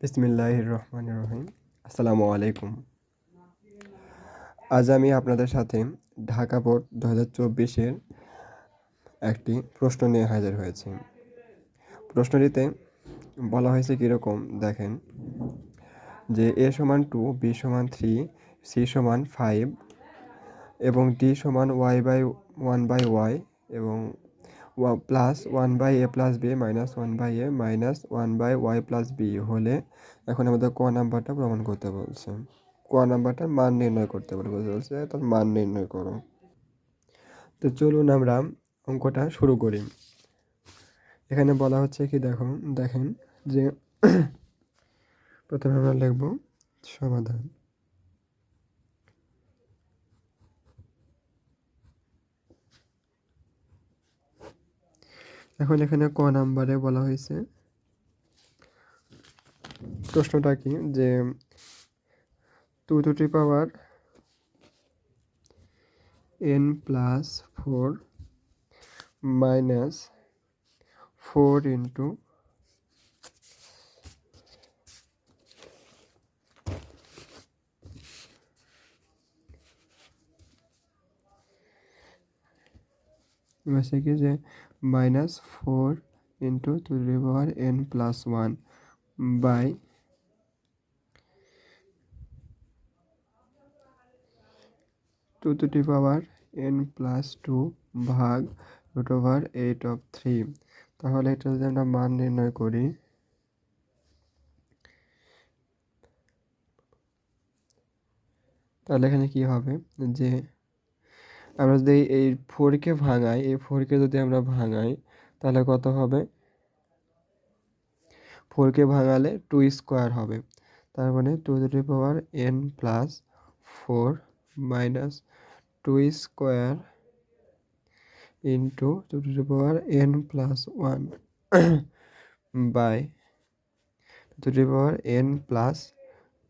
বিসমিল্লাহ রহমান রহিম আসসালামু আলাইকুম আজ আমি আপনাদের সাথে ঢাকা বোর্ড দু হাজার চব্বিশের একটি প্রশ্ন নিয়ে হাজির হয়েছি। প্রশ্নটিতে বলা হয়েছে কীরকম, দেখেন, যে এ সমান টু, বি সমান থ্রি, সি সমান ফাইভ এবং ডি সমান Y by one by Y এবং plus one by A plus B minus one by A minus one by Y plus B হলে এখন আমাদের ক নাম্বারটা প্রমাণ করতে বলছে। ক নাম্বারটার মান নির্ণয় করতে বলে বলছে তার মান নির্ণয় করো। তো চলুন আমরা অঙ্কটা শুরু করি। এখানে বলা হচ্ছে কি, দেখো, দেখেন যে প্রথমে আমরা লিখব সমাধান। এখন এখানে ক নাম্বারে বলা হয়েছে? প্রশ্নটা কি? যে two to the power N plus four minus four into হচ্ছে কি যে minus four into two the power N plus one by two to the power N plus two ভাগ root over eight of three তাহলে এটা যদি আমরা মান নির্ণয় করি, তাহলে এখানে কি হবে? যে আমরা যদি এই ফোরকে ভাঙাই, এই ফোরকে যদি আমরা ভাঙাই, তাহলে কত হবে? ফোরকে ভাঙালে টু স্কোয়ার হবে। তার মানে two to power N plus four minus two square into two to power N plus one by two to power N plus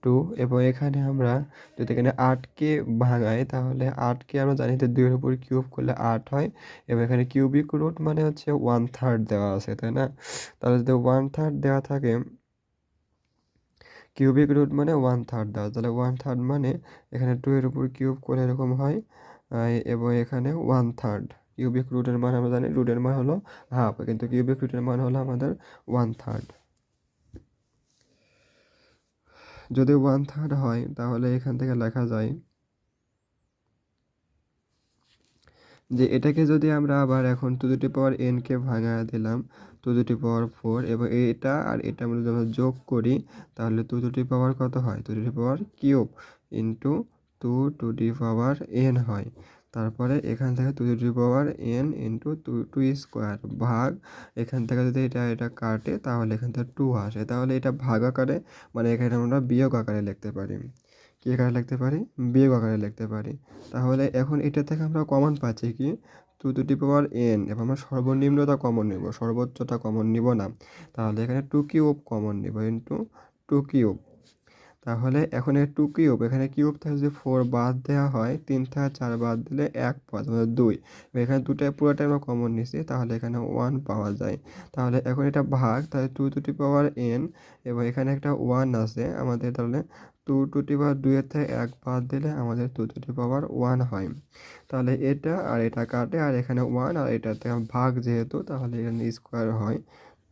two এবং এখানে আমরা যদি এখানে আটকে ভাঙাই, তাহলে আটকে আমরা জানি যে দুইয়ের উপর কিউব করলে আট হয় এবং এখানে কিউবিক রুট মানে হচ্ছে ওয়ান থার্ড দেওয়া আছে, তাই না? তাহলে যদি ওয়ান থার্ড দেওয়া থাকে, কিউবিক রুট মানে ওয়ান থার্ড দেওয়া, তাহলে ওয়ান থার্ড মানে এখানে টু এর উপর কিউব করলে এরকম হয় এবং এখানে ওয়ান থার্ড কিউবিক রুটের মান আমরা জানি, রুটের মান হলো হাফ কিন্তু কিউবিক রুটের মান হলো আমাদের ওয়ান থার্ড যদি ওয়ান থার্ড হয়, তাহলে এখান থেকে লেখা যায় যে এটাকে যদি আমরা আবার এখন টু দুটি পাওয়ার এনকে ভাঙা দিলাম টু দুটি পাওয়ার ফোর এবং এটা আর এটা আমরা যদি আমরা যোগ করি, তাহলে টু দুটি পাওয়ার কত হয়? টু দুটি power cube into two to the power N হয়। তারপরে এখান থেকে two to power N into two to square ভাগ, এখান থেকে যদি এটা এটা কাটে, তাহলে এখান থেকে টু আসে। তাহলে এটা ভাগ আকারে মানে এখানে আমরা বিয়োগ আকারে লিখতে পারি। কী আকারে লিখতে পারি? বিয়োগ আকারে লিখতে পারি। তাহলে এখন এটা থেকে আমরা কমন পাচ্ছি কি? Two to the power N এবং আমরা সর্বনিম্নটা কমন নেব সর্বোচ্চটা কমন নিব না। তাহলে এখানে টু কিউব কমন নেব ইন্টু টু কিউব তাহলে এখন এই টু কিউব এখানে কিউব থেকে যদি ফোর বাদ দেওয়া হয়, তিন থেকে চার বাদ দিলে এক পাঁচ মানে দুই। এখানে দুটাই পুরোটাই আমরা কমন নিছি, তাহলে এখানে ওয়ান পাওয়া যায়। তাহলে এখন এটা ভাগ, তাহলে টু টু পাওয়ার এন এবং এখানে একটা ওয়ান আছে, আমাদের তাহলে টু টু টি পাওয়ার দুইয়ের থেকে এক বাদ দিলে আমাদের two to the power one হয়। তাহলে এটা আর এটা কাটে, আর এখানে ওয়ান আর এটা থেকে ভাগ যেহেতু, তাহলে এখানে স্কোয়ার হয়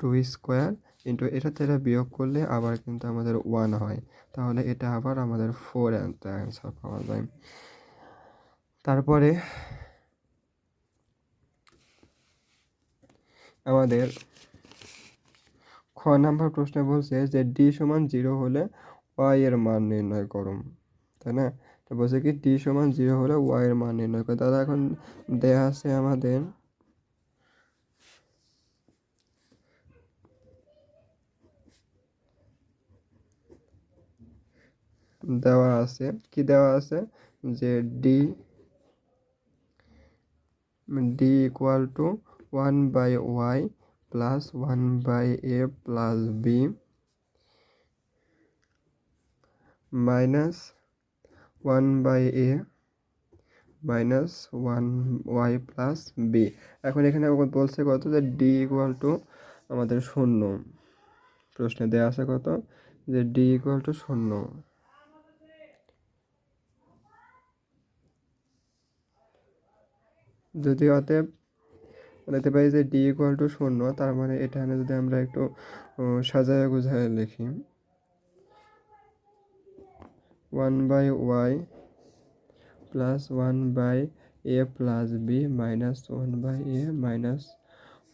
টু স্কোয়ার কিন্তু এটা থেকে বিয়োগ করলে আবার কিন্তু আমাদের ওয়ান হয়। তাহলে এটা আবার আমাদের ফোর অ্যান্সার পাওয়া যায়। তারপরে আমাদের খ নাম্বার প্রশ্নে বলছে যে ডি সমান জিরো হলে ওয়াই এর মান নির্ণয় করুন, তাই না? তো বলছে কি ডি সমান জিরো হলে ওয়াই এর মান নির্ণয় করো দাদা, এখন দেয়া আছে আমাদের দেওয়া আছে। কি দেওয়া আছে? যে D D equal to one by Y plus one by A plus B minus one by A minus one Y plus B এখন এখানে বলছে কত? যে ডি ইকুয়াল টু আমাদের শূন্য। প্রশ্নে দেওয়া আছে কত? যে ডি ইকুয়াল টু শূন্য। যদি অতএব বলতে পারি যে ডি ইকুয়াল টু শূন্য, তার মানে এখানে যদি আমরা একটু সাজায় গুছায় লিখি। One by Y plus one by A plus B minus one by A minus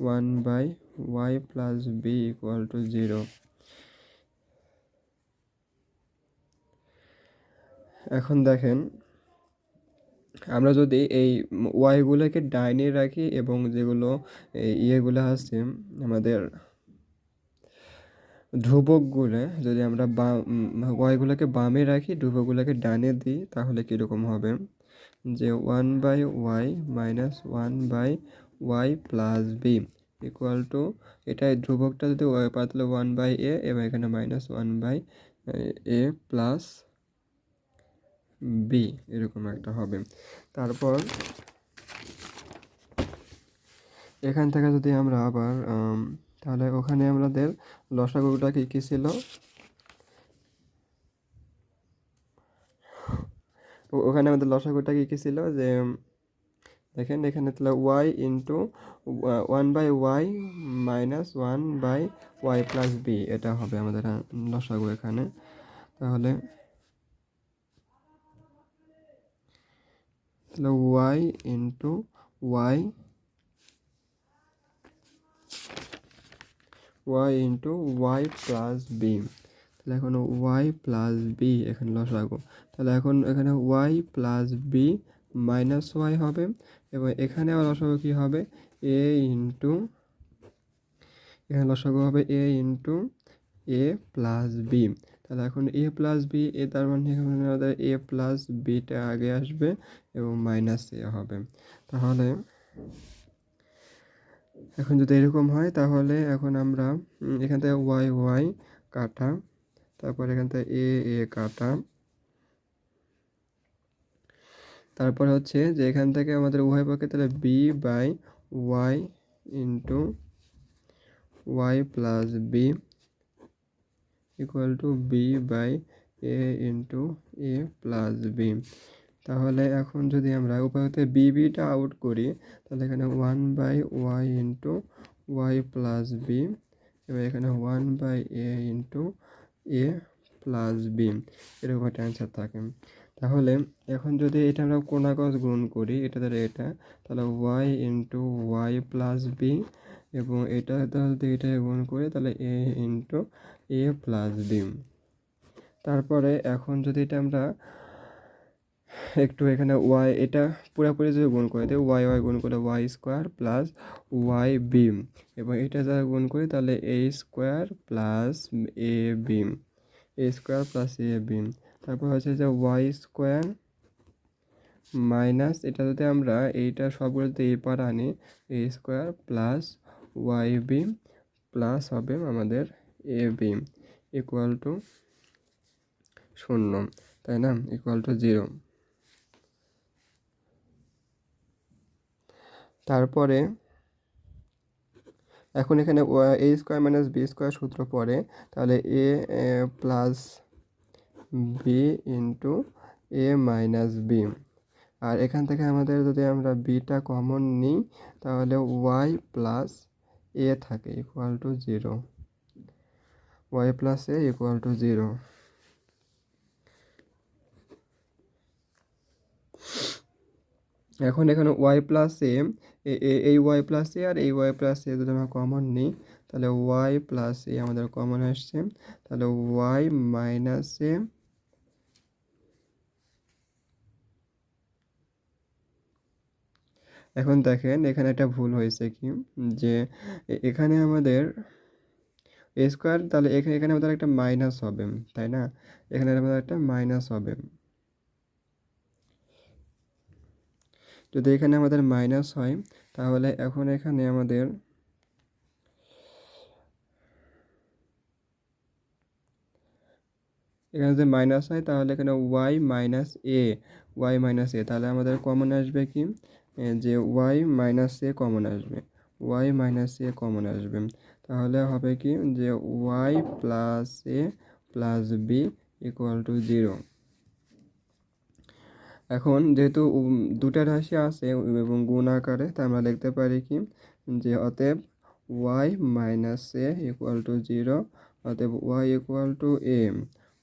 one by Y plus B equal to zero এখন দেখেন আমরা যদি এই ওয়াইগুলোকে ডাইনে রাখি এবং যেগুলো ইয়েগুলো আছে আমাদের ধ্রুবকগুলো, যদি আমরা বাম ওয়াইগুলোকে বামে রাখি, ধ্রুবকগুলোকে ডানে দিই, তাহলে কীরকম হবে? যে one by y minus one by y plus b equal to এটা ধ্রুবকটা যদি ওয়াই পাতলে ওয়ান বাই এ এবং এখানে minus one by A plus B এরকম একটা হবে। তারপর এখান থেকে যদি আমরা আবার তাহলে ওখানে আমাদের লসাগুটা কি কি ছিল? ওখানে আমাদের লসাগুটা কি কি ছিল? যে দেখেন, এখানে তাহলে Y into one by Y minus one by Y plus B এটা হবে আমাদের লসাগু এখানে। তাহলে তাহলে Y into Y Y into Y plus B তাহলে এখন ওয়াই প্লাস বি এখানে লসাগু তাহলে এখন এখানে Y plus B minus Y হবে এবং এখানে আবার লসাগু কী হবে? এ ইন্টু এখানে লসাগু হবে A into A plus B তাহলে এখন এ প্লাস বি এ তার মানে এখানে আমাদের এ প্লাস বিটা আগে আসবে এবং মাইনাস এ হবে। তাহলে এখন যদি এরকম হয়, তাহলে এখন আমরা এখান থেকে ওয়াই ওয়াই কাটা, তারপর এখান থেকে এ এ কাটা। তারপর হচ্ছে যে এখান থেকে আমাদের উভয় পক্ষে তাহলে B by Y into Y plus B equal to B by A into A plus B তাহলে এখন যদি আমরা উপায় হতে বি বিটা আউট করি, তাহলে এখানে one by Y into Y plus B এবং এখানে one by A into A plus B এরকম একটা অ্যান্সার থাকে। তাহলে এখন যদি এটা আমরা কোনাগজ গুণ করি, এটা ধরে এটা, তাহলে Y into Y plus B এবং এটা যদি এটা গুণ করি তাহলে A into A plus B তারপরে এখন যদি এটা আমরা একটু এখানে ওয়াই এটা পুরোপুরি যদি গুণ করে দিই ওয়াই ওয়াই গুণ করে Y square plus Y B এবং এটা যারা গুণ করি, তাহলে A square plus A B A square plus A B তারপর হচ্ছে যে ওয়াই স্কোয়ার মাইনাস এটা যদি আমরা এইটা সবগুলো যদি এই পার আনি A square plus Y B plus হবে আমাদের এ বি ইকুয়াল টু শূন্য, তাই না? ইকুয়াল টু জিরো তারপরে এখন এখানে A square minus B square সূত্র পড়ে, তাহলে A plus B into A minus B আর এখান থেকে আমাদের যদি আমরা বিটা কমন নিই, তাহলে ওয়াই প্লাস এ থাকে equal to zero Y plus A equal to zero এখন এখানে ওয়াই প্লাস এ এই ওয়াই প্লাস এ আর এই ওয়াই প্লাস এ যদি আমরা কমন নিই। তাহলে ওয়াই প্লাস এ আমাদের কমন আসছে। তাহলে ওয়াই মাইনাস এ এখন দেখেন এখানে একটা ভুল হয়েছে কি? যে এখানে আমাদের স্কোয়ার তাহলে এখানে এখানে আমাদের একটা মাইনাস হবে, তাই না? এখানে আমাদের একটা মাইনাস হবে। যদি এখানে আমাদের মাইনাস হয়, তাহলে এখন এখানে আমাদের এখানে যদি মাইনাস হয়, তাহলে এখানে Y minus A Y minus A তাহলে আমাদের কমন আসবে কি? যে ওয়াই মাইনাস এ কমন আসবে ওয়াই মাইনাস এ কমন আসবে। তাহলে হবে কি যে Y plus A plus B equal to zero এখন যেহেতু দুটা রাশি আছে এবং গুণ আকারে তা আমরা লিখতে পারি কি যে অতএব Y minus A equal to zero অতএব ওয়াই ইকুয়াল টু এ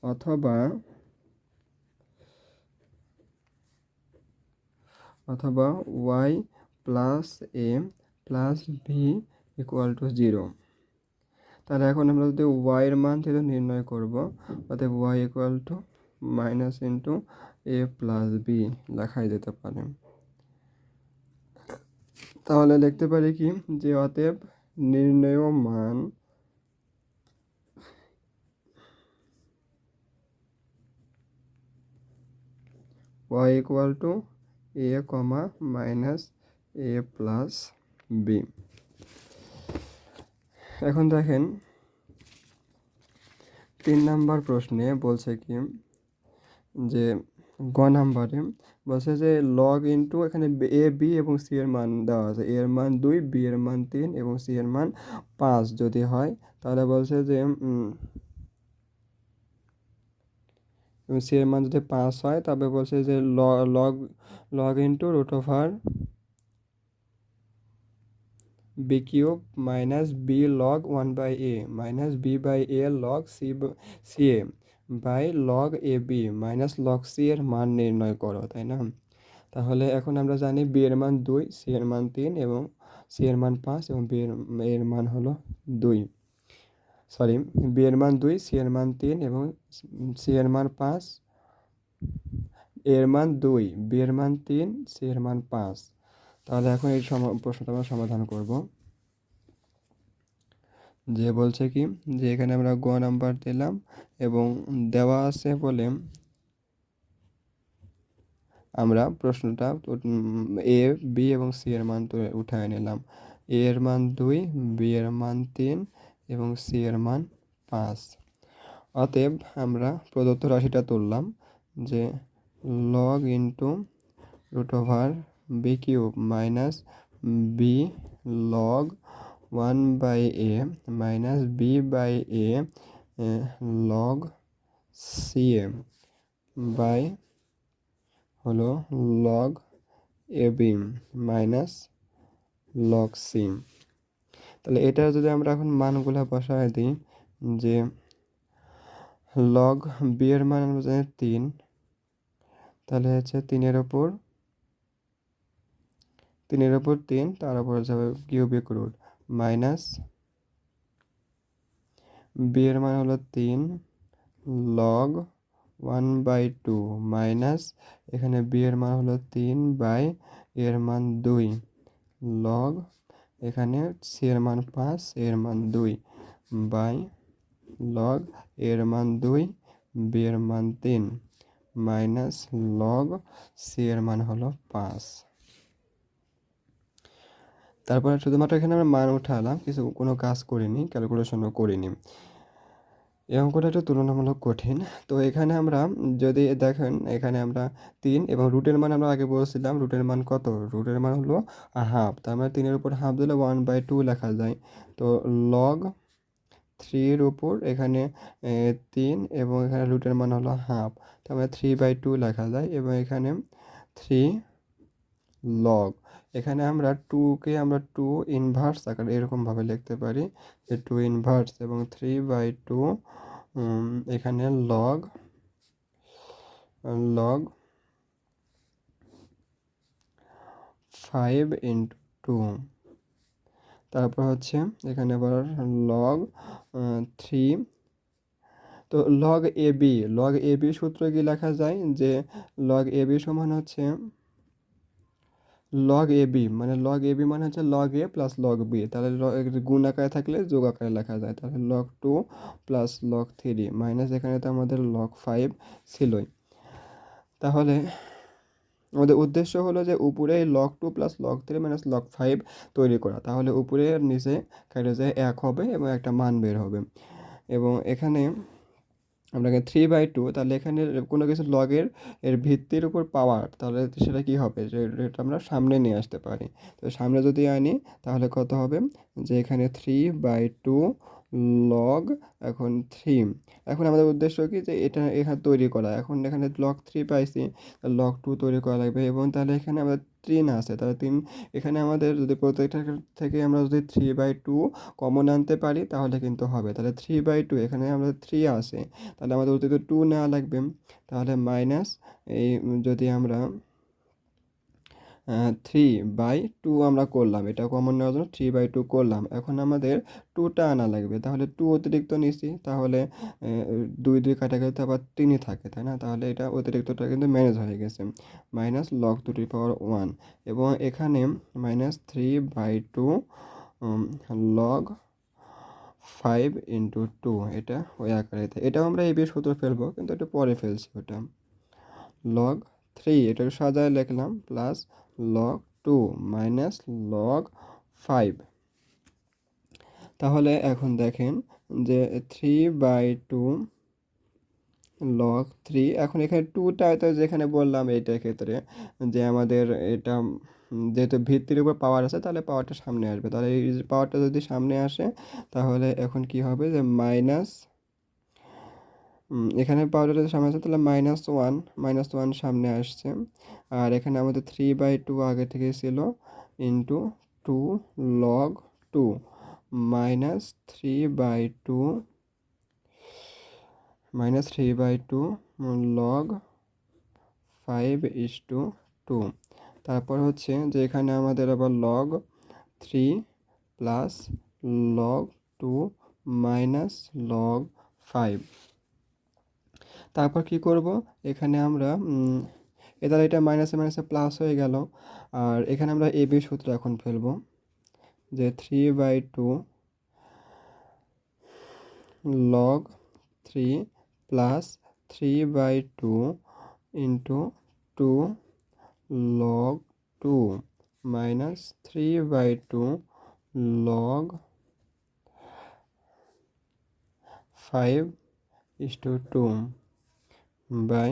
অথবা অথবা Y plus A plus V equal to zero তাহলে এখন আমরা যদি ওয়াই এর মান যেহেতু নির্ণয় করব, অতএব Y equal to minus into A plus B লেখাই যেতে পারে। তাহলে লিখতে পারি কি? যে অতএব নির্ণয় মান y equal to A comma minus A plus B এখন দেখেন, তিন নাম্বার প্রশ্নে বলছে কি, যে গ নাম্বারে বলছে যে লগ ইন্টু এখানে এ বি এবং সি এর মান দেওয়া আছে। এ এর মান দুই বি এর মান তিন এবং সি এর মান পাঁচ যদি হয়, তাহলে বলছে যে সি এর মান যদি পাঁচ হয়, তবে বলছে যে log log into root over B cube minus B log one by A minus B by A log C C A by log A B minus log C এর মান নির্ণয় করো তাই না তাহলে এখন আমরা জানি বি এর মান দুই সি এর মান তিন এবং সি এর মান পাঁচ এবং বি এর মান হলো দুই সরি বি এর মান দুই সি এর মান তিন এবং সি এর মান পাঁচ এর মান দুই বি এর মান তিন সি এর মান পাঁচ তাহলে এখন এই প্রশ্নটা আমরা সমাধান করব। যে বলছে কি, যে এখানে আমরা গ নাম্বার দিলাম এবং দেওয়া আছে বলে আমরা প্রশ্নটা এ, বি এবং সি এর মান উঠায় নিলাম। এ এর মান দুই, বি এর মান তিন এবং সি এর মান পাঁচ। অতএব আমরা প্রদত্ত রাশিটা তুললাম যে log into root over B cube minus B log one by A minus B by A log C A by হলো log A B minus log C তাহলে এটা যদি আমরা এখন মানগুলা বসায় দিই, যে লগ বি এর মান আমরা জানি তিন, তাহলে হচ্ছে তিনের ওপর তিনের ওপর তিন, তার উপর যাবে কিউবিক রুট মাইনাস বি এর মান হলো তিন log one by two minus এখানে বি এর মান হলো তিন বাই এর মান দুই লগ এখানে সি এর মান পাঁচ এর মান দুই বাই লগ এর মান দুই, বি এর মান তিন মাইনাস লগ সি এর মান হলো পাঁচ। তারপরে শুধুমাত্র এখানে আমরা মান উঠালাম, কিছু কোনো কাজ করিনি ক্যালকুলেশনও করিনি। এই অঙ্কটা একটু তুলনামূলক কঠিন। তো এখানে আমরা যদি দেখেন, এখানে আমরা তিন এবং রুটের মান আমরা আগে বলছিলাম রুটের মান কত? রুটের মান হলো হাফ তার মানে তিনের উপর হাফ দিলে ওয়ান বাই টু লেখা যায়। তো লগ থ্রির উপর এখানে তিন এবং এখানে রুটের মান হলো হাফ তার মানে থ্রি বাই টু লেখা যায় এবং এখানে থ্রি লগ এখানে আমরা টুকে আমরা টু ইনভার্স আকারে এরকমভাবে লিখতে পারি। যে টু ইনভার্স এবং থ্রি বাই টু এখানে log log five into two তারপর হচ্ছে এখানে আবার লগ থ্রি তো log A B log A B সূত্র কি লেখা যায়? যে লগ এ বি সমান হচ্ছে লগ এ বি মানে লগ এ বি মানে হচ্ছে log A plus log B তাহলে গুণ আকারে থাকলে যোগ আকারে লেখা যায়, তাহলে log two plus log three minus এখানে তো আমাদের লগ ফাইভ ছিলই। তাহলে আমাদের উদ্দেশ্য হলো যে উপরে log two plus log three minus log five তৈরি করা, তাহলে উপরে নিচে কেটে যায় এক হবে এবং একটা মান বের হবে। এবং এখানে আমরা থ্রি বাই টু তাহলে এখানে কোনো কিছু লগের এর ভিত্তির উপর পাওয়ার তাহলে সেটা কি হবে? যে এটা আমরা সামনে নিয়ে আসতে পারি। তো সামনে যদি আনি, তাহলে কত হবে? যে এখানে থ্রি বাই টু লগ এখন থ্রি এখন আমাদের উদ্দেশ্য কি? যে এটা এখানে তৈরি করা। এখন এখানে লগ থ্রি পাইছি লগ টু তৈরি করা লাগবে এবং তাহলে এখানে আমাদের তিন আছে, তাহলে তিন, এখানে আমাদের যদি প্রত্যেকটা থেকে আমরা যদি থ্রি বাই টু কমন আনতে পারি, তাহলে কিন্তু হবে। তাহলে থ্রি বাই টু এখানে আমাদের থ্রি আছে। তাহলে আমাদের অতিরিক্ত টু নেওয়া লাগবে। তাহলে মাইনাস এই যদি আমরা থ্রি বাই টু আমরা করলাম। এটা কমন নেওয়ার জন্য থ্রি বাই টু করলাম। এখন আমাদের টুটা আনা লাগবে। তাহলে টু অতিরিক্ত নিছি তাহলে দুই দুই কাটা কাটাকাটি আবার তিনই থাকে, তাই না? তাহলে এটা অতিরিক্তটা কিন্তু ম্যানেজ হয়ে গেছে। Minus log two the power one এবং এখানে minus three by two log five into two এটা ওই আকারে। এটাও আমরা এই সূত্র ফেলব, কিন্তু একটু পরে ফেলছি ওটা। লগ থ্রি এটা সাজায় লিখলাম। Plus log two minus log five তাহলে এখন দেখেন যে three by two log three এখন এখানে টুটা তো যেখানে বললাম এইটার ক্ষেত্রে যে আমাদের এটা যেহেতু ভিত্তির উপর পাওয়ার আছে, তাহলে পাওয়ারটা সামনে আসবে। তাহলে এই পাওয়ারটা যদি সামনে আসে, তাহলে এখন কি হবে? যে মাইনাস এখানে পাওয়ারটা সামনে আসছে তাহলে মাইনাস ওয়ান মাইনাস ওয়ান সামনে আসছে। আর এখানে আমাদের থ্রি বাই টু আগে থেকে ছিল into two log two minus three by two minus three by two log five is two two তারপর হচ্ছে যে এখানে আমাদের আবার log three plus log two minus log five তারপর কি করব? এখানে আমরা এ এটা মাইনাসে মাইনাসে প্লাস হয়ে গেল। আর এখানে আমরা এ বি সূত্র এখন ফেলব, যে three by two log three plus three by two into two log two minus three by two log five is two two by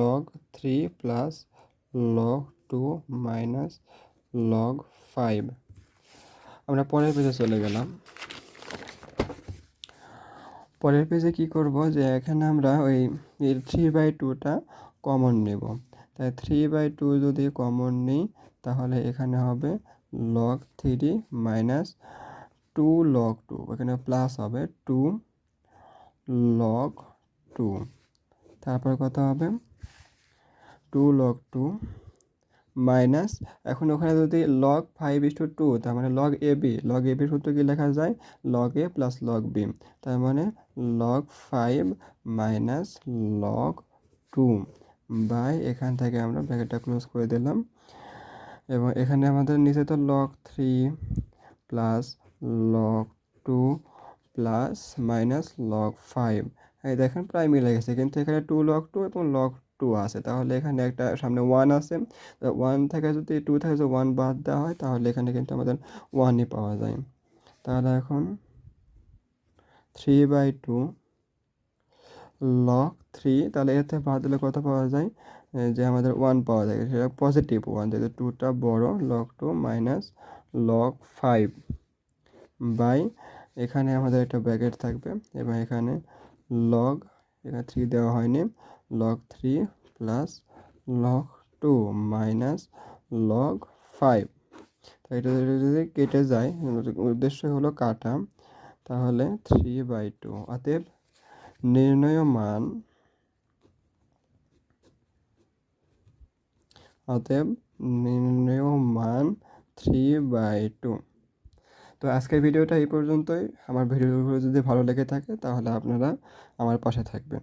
log three plus log two minus log five. আমরা পরের পেজে চলে গেলাম। পরের পেজে কি করব যে এখানে আমরা ওই থ্রি বাই টুটা কমন নেব। তাই থ্রি বাই টু যদি কমন নিই, তাহলে এখানে হবে log three minus two log two. এখানে প্লাস হবে টু লগ টু তারপর কত হবে? টু লগ টু মাইনাস এখন ওখানে যদি log five is to two তার মানে log A B log A B সূত্র কি লেখা যায়? Log A plus log B তার মানে log five minus log two by এখান থেকে আমরা ব্র্যাকেটটা ক্লোজ করে দিলাম। এবং এখানে আমাদের নিচে তো log three plus log two plus minus log five এই দেখেন প্রায় মিলে গেছে, কিন্তু এখানে টু লগ টু এবং লগ টু আছে। তাহলে এখানে একটা সামনে ওয়ান আছে। ওয়ান থেকে যদি টু থেকে যদি ওয়ান বাদ দেওয়া হয়, তাহলে এখানে কিন্তু আমাদের ওয়ানই পাওয়া যায়। তাহলে এখন three by two log three তাহলে এর থেকে বাদ দিলে কত পাওয়া যায়? যে আমাদের ওয়ান পাওয়া যায়, সেটা পজিটিভ ওয়ান যেহেতু টুটা বড় log two minus log five by এখানে আমাদের একটা ব্যাকেট থাকবে এবং এখানে লগ এখানে থ্রি দেওয়া হয়নি। Log three plus log two minus log five তো এটা যদি কেটে যায়, উদ্দেশ্য হলো কাটা, তাহলে থ্রি বাই টু অতএব নির্ণয় মান, অতএব নির্ণয় মান থ্রি বাই টু তো আজকের ভিডিওটা এই পর্যন্তই। আমার ভিডিওগুলো যদি ভালো লেগে থাকে, তাহলে আপনারা আমার পাশে থাকবেন।